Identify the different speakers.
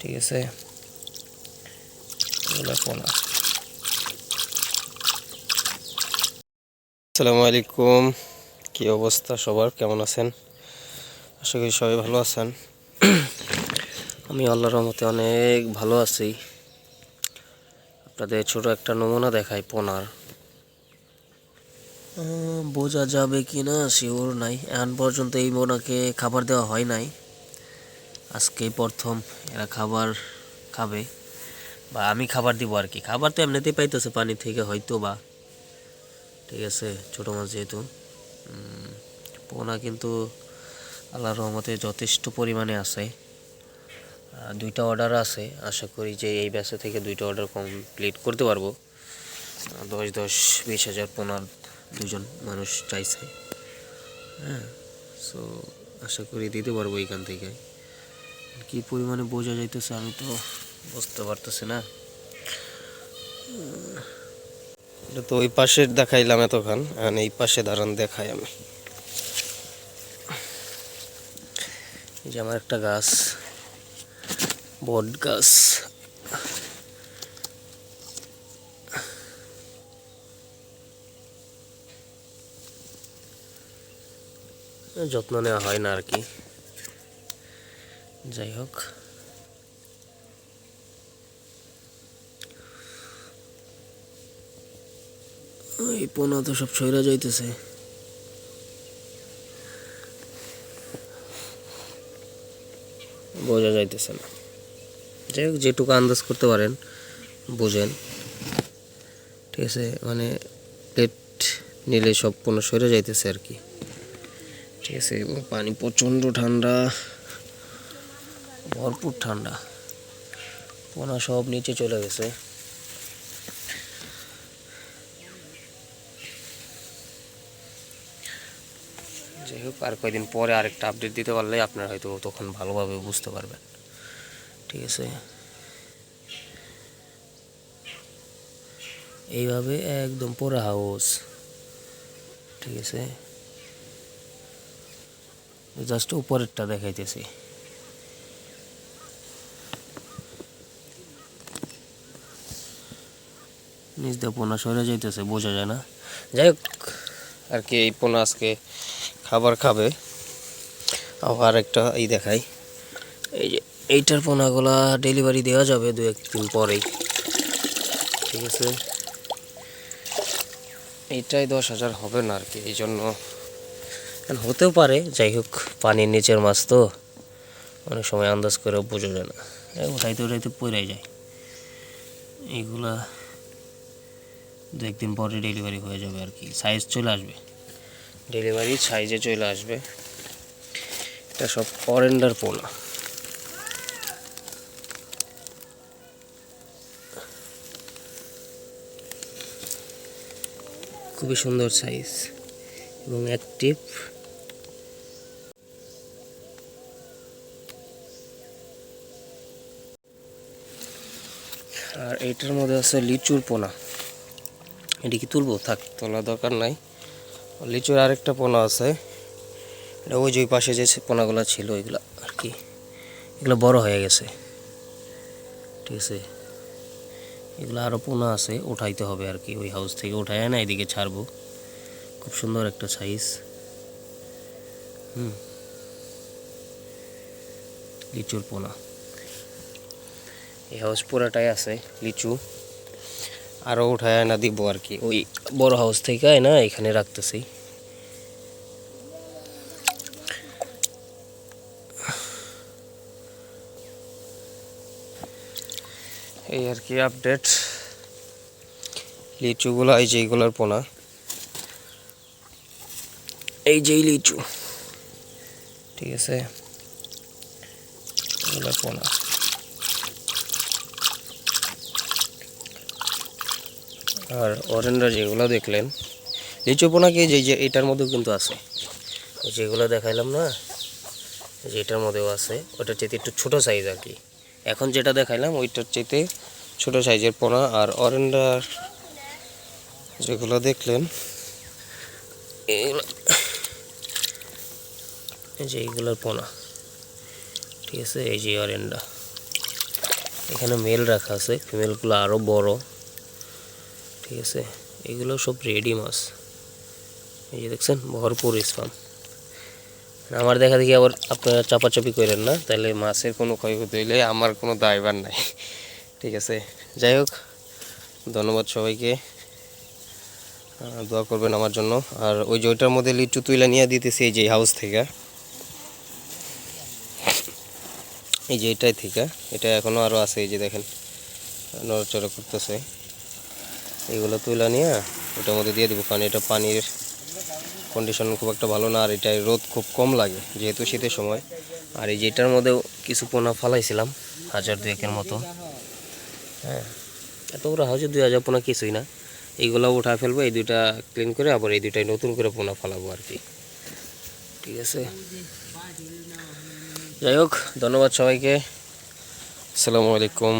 Speaker 1: ঠিক আছে? আসসালামু আলাইকুম। কি অবস্থা সবার? কেমন আছেন? আশা করি সবাই ভালো আছেন। আমি আল্লাহর রহমতে অনেক ভালো আছি। আপনাদের ছোট একটা নমুনা দেখাই পোনার। বোঝা যাবে কি না শিওর নাই। এখন পর্যন্ত এই মোনাকে খাবার দেওয়া হয় নাই। আজকেই প্রথম এরা খাবার খাবে বা আমি খাবার দিব আর কি। খাবার তো এমনিতেই পাইতেছে পানি থেকে হয়তো বা ঠিক আছে, ছোটো মাছ যেহেতু। পোনা কিন্তু আল্লাহর রহমতে যথেষ্ট পরিমাণে আছে। দুইটা অর্ডার আছে। আশা করি যে এই ব্যাচে থেকে দুইটা অর্ডার কমপ্লিট করতে পারব। দশ দশ, বিশ হাজার পোনার দুজন মানুষ চাইছে। হ্যাঁ সো আশা করি দিতে পারব এখান থেকে। কি পরিমাণে বোঝা যাইতেছে আমি তো বুঝতে পারতেছি না। এটা তো ওই পাশে দেখাইলাম এতক্ষণ, এখন এই পাশে দাঁড়ান দেখাই আমি। এই যে আমার একটা গাছ, বট গাছ। যত্ন নেওয়া হয় না আর কি। যাই হোক। এই পোনা তো সব ছয়রা যাইতেছে। বোঝা যাইতেছে না। যাই হোক, যেটুকু আন্দাজ করতে পারেন, বোঝেন। ঠিক আছে মানে প্লেট নিলে সব পোনা সরে যাইতেছে আর কি। ঠিক আছে, এবং পানি প্রচণ্ড ঠান্ডা। ভরপুর ঠান্ডা। পোনা সব নিচে চলে গেছে। যাই হোক, আর কয়েকদিন পরে আরেকটা আপডেট দিতে পারলে আপনারা হয়তো তখন ভালোভাবে বুঝতে পারবেন। ঠিক আছে? এইভাবে একদম পুরো হাউস ঠিক আছে? জাস্ট উপরেরটা দেখাইতেছি। নিচ দিয়ে পোনা সরে যাইতেছে, বোঝা যায় না। যাই হোক আর কি এই পোনা আজকে খাবার খাবে। আবার একটা এই দেখাই। এই যে এইটার পোনাগুলা ডেলিভারি দেওয়া যাবে দু একদিন পরেই। ঠিক আছে? এইটাই দশ হাজার হবে না আর কি, এই জন্য। হতেও পারে যাই হোক পানির নিচের মাছ তো অনেক সময় আন্দাজ করেও বোঝা যায় না। উঠাইতে উঠাইতে পড়ে যায়। এইগুলা দু একদিন পরে ডেলিভারি হয়ে যাবে আর কি। সাইজ চলে আসবে। ডেলিভারি সাইজে চলে আসবে। এটা সব অরেন্ডার পোনা খুবই সুন্দর সাইজ এবং অ্যাক্টিভ আর এটার মধ্যে আছে লিচুর পোনা। এটি কি তুলবো? থাক, তোলা দরকার নাই। লিচুর আরেকটা পোনা আছে। এটা ওই যে পাশে যে পোনাগুলো ছিল ওইগুলো আর কি। এগুলো বড় হয়ে গেছে। ঠিক আছে? এগুলো আরও পোনা আছে, উঠাইতে হবে আর কি। ওই হাউস থেকে উঠায় না এদিকে ছাড়বো। খুব সুন্দর একটা সাইজ হুম। লিচুর পোনা। এই হাউস পুরাটাই আছে, লিচু। আরও উঠায় না দিব আর কি। ওই বড় হাউস থেকে না এখানে রাখতেছি। এই আর কি আপডেট লিচুগুলো, এই যে পোনা। এই যেই লিচু। ঠিক আছে। পোনা। আর অরেন্ডা যেগুলো দেখলেন লিচু পোনা কি যে এটার মধ্যেও কিন্তু আছে। যেগুলো দেখাইলাম না, এই যে এটার মধ্যেও আছে, ওটার চেয়ে একটু ছোটো সাইজ আর কি। এখন যেটা দেখাইলাম, ওইটার চেতে ছোট সাইজের পোনা। আর অরেন্ডার যেগুলো দেখলেন এগুলো যে এইগুলোর পোনা। ঠিক আছে? এই যে অরেন্ডা। এখানে মেল রাখা আছে ফিমেলগুলো আরও বড়। ঠিক আছে? এগুলো সব রেডি মাছ। এই যে দেখছেন, ভরপুর স্পাম আমার দেখা দেখি আবার আপনারা চাপাচাপি করেন না, তাহলে মাছের কোনো ক্ষয়ক্ষতি হইলে আমার কোনো দায়বার নাই। ঠিক আছে? যাই হোক, ধন্যবাদ সবাইকে। দোয়া করবেন আমার জন্য। আর ওই যে ওইটার মধ্যে লিচু তুইলা নিয়ে দিতেছি এই যে হাউস থেকে। এই যে এটাই থেকে। এটা এখনও আরও আছে, এই যে দেখেন। নড়াচড়া করতেছে। এগুলো তুইলা নিয়ে ওটার মধ্যে দিয়ে দেবো, কারণ এটা পানির কন্ডিশন খুব একটা ভালো না, আর এটায় রোদ খুব কম লাগে, যেহেতু শীতের সময়। আর এই যেটার মধ্যেও কিছু পোনা ফালাইছিলাম, হাজার দুয়েকের মতো। হ্যাঁ এত বড় হাজার দুই হাজার পোনা কিছুই না। এইগুলো উঠা ফেলব, এই দুইটা ক্লিন করে আবার এই দুইটাই নতুন করে পোনা ফালাবো আর কি। ঠিক আছে? যাই হোক, ধন্যবাদ সবাইকে। আসসালামু আলাইকুম।